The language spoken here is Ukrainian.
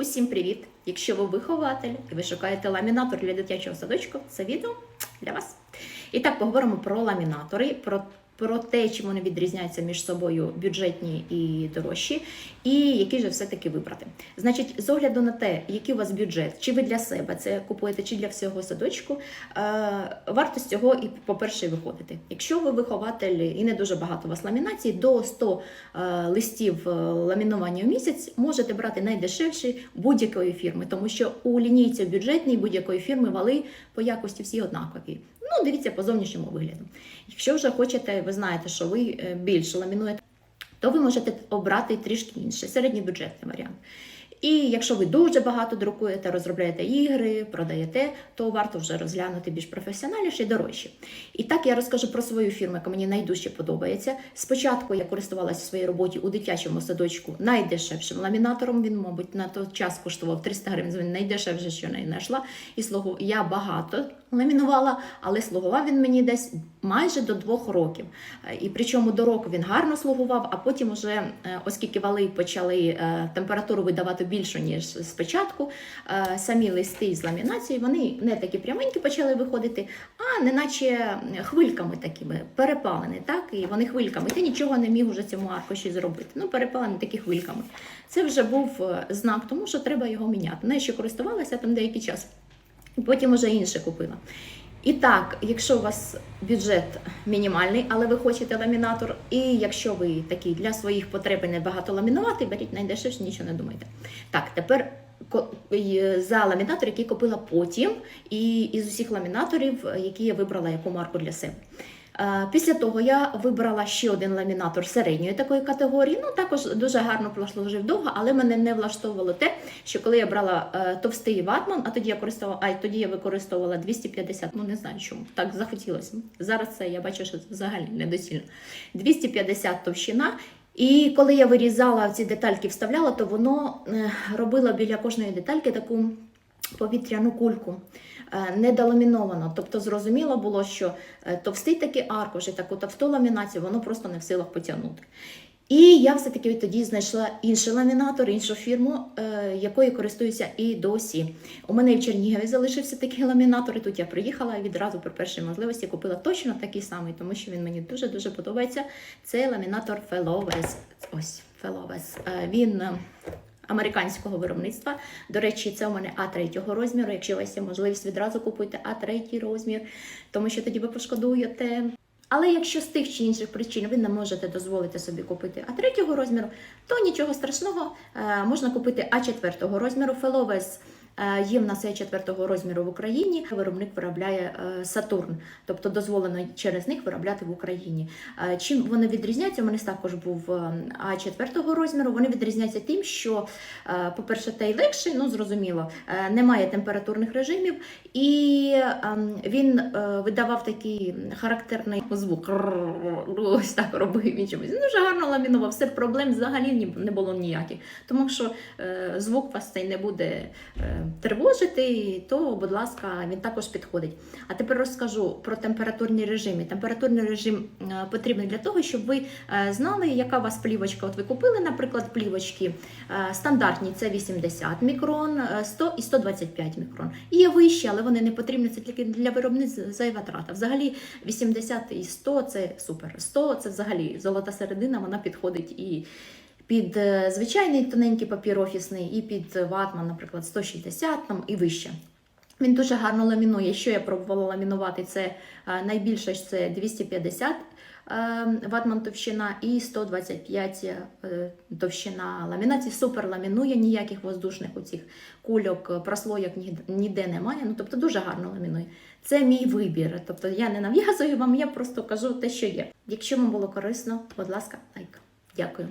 Усім привіт! Якщо ви вихователь і ви шукаєте ламінатор для дитячого садочку, це відео для вас. І так поговоримо про ламінатори, про, про те, чим вони відрізняються між собою бюджетні і дорожчі, і які же все-таки вибрати. Значить, з огляду на те, який у вас бюджет, чи ви для себе це купуєте, чи для всього садочку, е, варто з цього і, по-перше, виходити. Якщо ви вихователь і не дуже багато у вас ламінацій, до 100 е, листів е, ламінування в місяць можете брати найдешевші будь-якої фірми, тому що у лінійці бюджетній будь-якої фірми вали по якості всі однакові. Ну, дивіться по зовнішньому вигляду. Якщо вже хочете, ви знаєте, що ви е, більше ламінуєте, то ви можете обрати трішки інший, середньобюджетний варіант. І якщо ви дуже багато друкуєте, розробляєте ігри, продаєте, то варто вже розглянути більш професіональніше і дорожче. І так я розкажу про свою фірму, яка мені найдужче подобається. Спочатку я користувалася в своїй роботі у дитячому садочку найдешевшим ламінатором. Він, мабуть, на той час коштував 300 гривень. Він найдешевше, що я знайшла. І слугу я багато ламінувала, але слугував він мені десь майже до двох років. Е, І причому до року він гарно слугував, а потім, уже, е, оскільки вали почали е, температуру видавати більшу, ніж спочатку, самі листи з ламінації вони не такі пряменькі почали виходити, а неначе хвильками такими перепалені, так? І вони хвильками. Ти нічого не міг уже цьому аркуші зробити. Ну, перепалені такі хвильками. Це вже був знак тому, що треба його міняти. Не ще користувалася там деякий час. І потім вже інше купила. І так, якщо у вас бюджет мінімальний, але ви хочете ламінатор, і якщо ви такий для своїх потреб не багато ламінувати, беріть найдешевше, нічого не думайте. Так, тепер за ламінатор, який купила потім, і із усіх ламінаторів, е, які я вибрала яку марку для себе. Е, Після того я вибрала ще один ламінатор середньої такої категорії. Ну також дуже гарно прослужив довго, але мене не влаштовувало те, що коли я брала е, товстий ватман, а тоді я користувала, а тоді я використовувала 250, ну не знаю чому, так захотілося. Зараз це я бачу, що це взагалі недоцільно. 250 товщина. І коли я вирізала ці детальки, вставляла, то воно е, робило біля кожної детальки таку повітряну кульку. Е, Недоламіновано. Тобто зрозуміло було, що е, товстий такий аркуш і таку товсту ламінацію воно просто не в силах потягнути. І я все-таки тоді знайшла інший ламінатор, іншу фірму, е, якою користуюся і досі. У мене в Чернігові залишився такий ламінатор, і тут я приїхала і відразу при першій можливості купила точно такий самий, тому що він мені дуже-дуже подобається. Це ламінатор Fellows. Ось, Fellows. Він американського виробництва. До речі, це у мене А3 розміру. Якщо у вас є можливість, відразу купуйте А3 розмір, тому що тоді ви пошкодуєте. Але якщо з тих чи інших причин ви не можете дозволити собі купити А3 розміру, то нічого страшного, е, можна купити А4 розміру Fellows. Е, Є в нас А4 розміру в Україні. Виробник виробляє е, Сатурн, тобто дозволено через них виробляти в Україні. Е, Чим вони відрізняються? У мене також був е, А4 розміру. Вони відрізняються тим, що, е, по-перше, той легший, ну зрозуміло, е, немає температурних режимів, і ем, він е, видавав такий характерний звук. Ось так робив він чомусь. Дуже гарно ламінував. Все проблем взагалі не було ніяких. Тому що е, звук вас цей не буде е, тривожити, то, будь ласка, він також підходить. А тепер розкажу про температурні режими. Температурний режим е, потрібний для того, щоб ви е, знали, яка у вас плівочка. От ви купили, наприклад, плівочки е, стандартні це 80 мікрон, е, 100 і 125 мікрон. І є вищі, але вони не потрібні. Це тільки для виробництва зайва трата. Взагалі 80 і 100 це супер. 100 це взагалі золота середина, вона підходить і під е, звичайний тоненький папір офісний, і під ватман, наприклад, 160 там, і вище. Він дуже гарно ламінує. Що я пробувала ламінувати, це е, найбільше це 250 е, ватман товщина і 125 е, товщина ламінації. Супер ламінує, ніяких воздушних оцих кульок, прослойок ніде немає. Ну, тобто дуже гарно ламінує. Це мій вибір. Тобто я не нав'язую вам, я просто кажу те, що є. Якщо вам було корисно, будь ласка, лайк. Дякую.